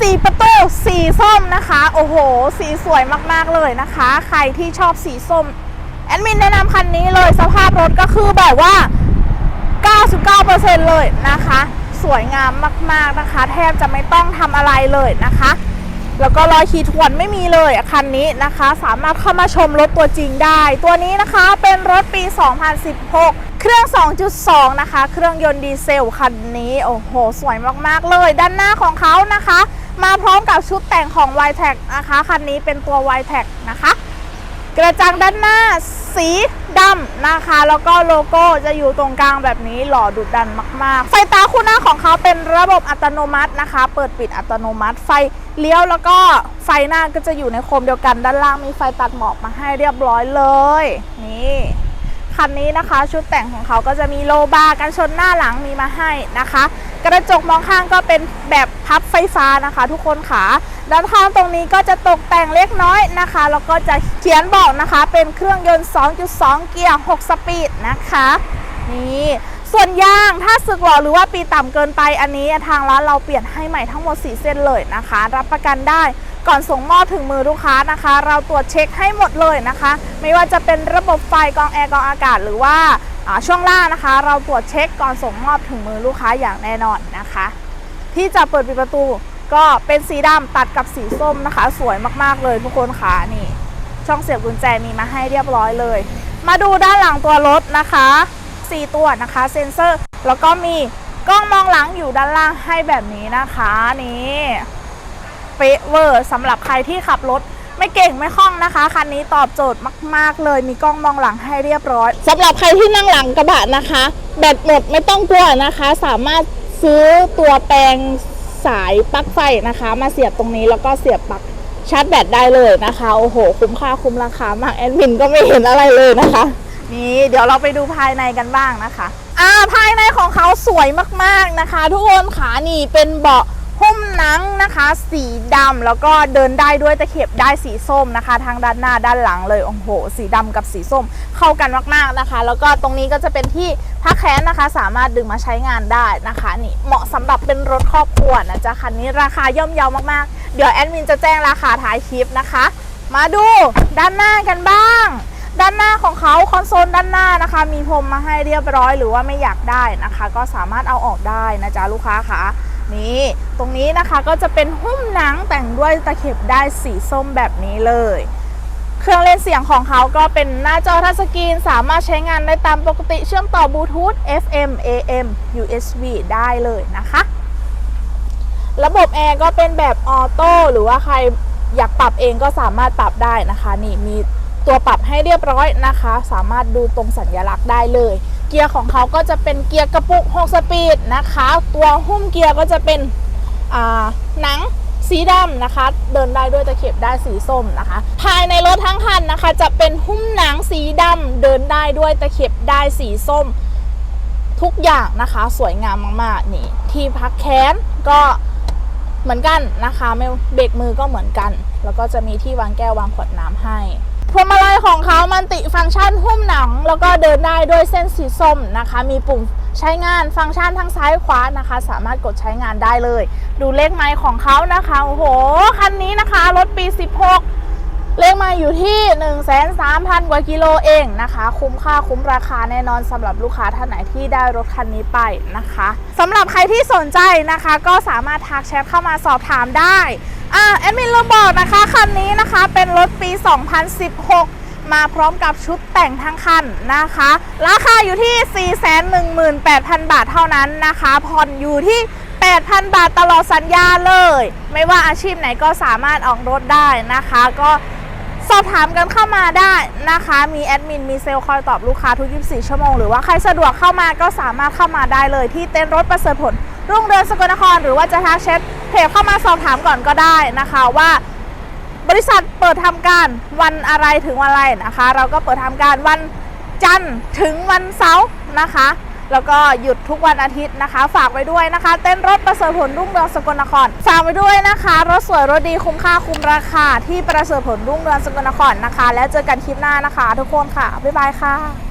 สีประตูสีส้มนะคะ โอ้โห สีสวยมากๆเลยนะคะ ใครที่ชอบสีส้ม แอดมินแนะนำคันนี้เลยสภาพรถก็คือแบบว่า 99%เลยนะคะ สวยงามมากๆนะคะ แทบจะไม่ต้องทำอะไรเลยนะคะ แล้วก็รอยขีดข่วนไม่มีเลยคันนี้นะคะ สามารถเข้ามาชมรถตัวจริงได้ ตัวนี้นะคะเป็นรถปี 2016เครื่อง 2.2 นะคะ เครื่องยนต์ดีเซลคันนี้ โอ้โห สวยมาก ๆ เลย ด้านหน้าของเขานะคะ มาพร้อมกับชุดแต่งของ y t e c นะคะ คันนี้เป็นตัว y t e c นะคะ กระจังด้านหน้าสีดำนะคะ แล้วก็โลโก้จะอยู่ตรงกลางแบบนี้หล่อดุดันมาก ๆ ไฟตาคู่หน้าของเขาเป็นระบบอัตโนมัตินะคะ เปิดปิดอัตโนมัติ ไฟเลี้ยวแล้วก็ไฟหน้าก็จะอยู่ในโคมเดียวกัน ด้านล่างมีไฟตัดหมอกมาให้เรียบร้อยเลย นี่คันนี้นะคะ ชุดแต่งของเขาก็จะมีโลบาร์กันชนหน้าหลังมีมาให้นะคะ กระจกมองข้างก็เป็นแบบพับไฟฟ้านะคะ ทุกคนค่ะด้านข้างตรงนี้ก็จะตกแต่งเล็กน้อยนะคะแล้วก็จะเขียนบอกนะคะ เป็นเครื่องยนต์ 2.2 เกียร์ 6 สปีดนะคะนี่ส่วนยางถ้าสึกหรอหรือว่าปีต่ำเกินไปอันนี้ทางร้านเราเปลี่ยนให้ใหม่ทั้งหมด 4 เส้นเลยนะคะ รับประกันได้ก่อนส่งมอบถึงมือลูกค้านะคะ เราตรวจเช็คให้หมดเลยนะคะ ไม่ว่าจะเป็นระบบไฟกองแอร์กองอากาศหรือว่า ช่วงล่างนะคะ เราตรวจเช็คก่อนส่งมอบถึงมือลูกค้าอย่างแน่นอนนะคะ ที่จะเปิดปิดประตูก็เป็นสีดำตัดกับสีส้มนะคะ สวยมากๆเลยทุกคนค่ะนี่ ช่องเสียบกุญแจมีมาให้เรียบร้อยเลย มาดูด้านหลังตัวรถนะคะ 4 ตัวนะคะ เซ็นเซอร์ แล้วก็มีกล้องมองหลังอยู่ด้านล่างให้แบบนี้นะคะนี่เป๊ะเวอร์สำหรับใครที่ขับรถ ไม่เก่งไม่คล่องนะคะ คันนี้ตอบโจทย์มาก ๆ เลยมีกล้องมองหลังให้เรียบร้อยสำหรับใครที่นั่งหลังกระบะนะคะ แบตหมดไม่ต้องกลัวนะคะ สามารถซื้อตัวแปลงสายปลั๊กไฟนะคะ มาเสียบตรงนี้แล้วก็เสียบปลั๊กชาร์จแบตได้เลยนะคะโอ้โห คุ้มค่าคุ้มราคามากแอดมินก็ไม่เห็นอะไรเลยนะคะนี่เดี๋ยวเราไปดูภายในกันบ้างนะคะ อ่าภายในของเขาสวยมากๆนะคะ ทุกคนขานี่เป็นเบาะหุ้ม หนังนะคะ สีดำแล้วก็เดินได้ด้วยตะเข็บได้สีส้มนะคะ ทางด้านหน้าด้านหลังเลยโอ้โห สีดำกับสีส้มเข้ากันมากๆนะคะ แล้วก็ตรงนี้ก็จะเป็นที่พักแขนนะคะ สามารถดึงมาใช้งานได้นะคะนี่เหมาะสำหรับเป็นรถครอบครัวนะจ๊ะคันนี้ราคาย่อมเยาวมากๆ เดี๋ยวแอดมินจะแจ้งราคาท้ายคลิปนะคะ มาดูด้านหน้ากันบ้างด้านหน้าของเขาคอนโซลด้านหน้านะคะ มีพรมมาให้เรียบร้อยหรือว่าไม่อยากได้นะคะ ก็สามารถเอาออกได้นะจ๊ะลูกค้าค่ะ นี่ตรงนี้นะคะก็จะเป็นหุ้มหนังแต่งด้วยตะเข็บได้สีส้มแบบนี้เลย เครื่องเล่นเสียงของเขาก็เป็นหน้าจอทัชสกรีน สามารถใช้งานได้ตามปกติเชื่อมต่อบลูทูธ FM AM USB ได้เลยนะคะ ระบบแอร์ก็เป็นแบบออโต้หรือว่าใครอยากปรับเองก็สามารถปรับได้นะคะ นี่มีตัวปรับให้เรียบร้อยนะคะ สามารถดูตรงสัญลักษณ์ได้เลย เกียร์ของเขาก็จะเป็นเกียร์กระปุก 6 สปีดนะคะ ตัวหุ้มเกียร์ก็จะเป็นหนังสีดำนะคะ เดินได้ด้วยตะเข็บได้สีส้มนะคะ ภายในรถทั้งคันนะคะ จะเป็นหุ้มหนังสีดำเดินได้ด้วยตะเข็บได้สีส้ม ทุกอย่างนะคะ สวยงามมากๆนี่ที่พักแขนก็เหมือนกันนะคะไม่เบรกมือก็เหมือนกัน แล้วก็จะมีที่วางแก้ววางขวดน้ำให้ พวงมาลัยของเขามันติฟังก์ชันหุ้มหนัง แล้วก็เดินได้ด้วยเส้นสีส้มนะคะ มีปุ่มใช้งานฟังก์ชันทั้งซ้ายขวานะคะ สามารถกดใช้งานได้เลย ดูเลขไมล์ของเขานะคะโอ้โหคันนี้นะคะรถปี 16 เลขมาอยู่ที่ 1 3 0 0 0 กว่ากิโลเองนะคะ คุ้มค่าคุ้มราคาแน่นอนสำหรับลูกค้าท่านไหนที่ได้รถคันนี้ไปนะคะสำหรับใครที่สนใจนะคะ ก็สามารถทักแชทเข้ามาสอบถามได้ อ่าแอดมินเราบอกนะคะคันนี้นะคะเป็นรถปี 2016 มาพร้อมกับชุดแต่งทั้งคันนะคะ ราคาอยู่ที่ 418,000 บาทเท่านั้นนะคะ ผ่อนอยู่ที่ 8,000 บาทตลอดสัญญาเลย ไม่ว่าอาชีพไหนก็สามารถออกรถได้นะคะ ก็สอบถามกันเข้ามาได้นะคะ มีแอดมิน มีเซลล์คอยตอบลูกค้าทุก 24 ชั่วโมง หรือว่าใครสะดวกเข้ามาก็สามารถเข้ามาได้เลย ที่เต็นท์รถประเสริฐผลรุ่งเรืองสกลนคร หรือว่าจะทักแชท เพจเข้ามาสอบถามก่อนก็ได้นะคะว่าบริษัทเปิดทำการวันอะไรถึงวันอะไรนะคะ เราก็เปิดทำการวันจันทร์ถึงวันเสาร์นะคะ แล้วก็หยุดทุกวันอาทิตย์นะคะ ฝากไว้ด้วยนะคะ เต้นรถประเสริฐผลรุ่งเรืองสกลนคร ฝากไว้ด้วยนะคะ รถสวยรถดีคุ้มค่าคุ้มราคาที่ประเสริฐผลรุ่งเรืองสกลนครนะคะ แล้วเจอกันคลิปหน้านะคะ ทุกคนค่ะบ๊ายบายค่ะ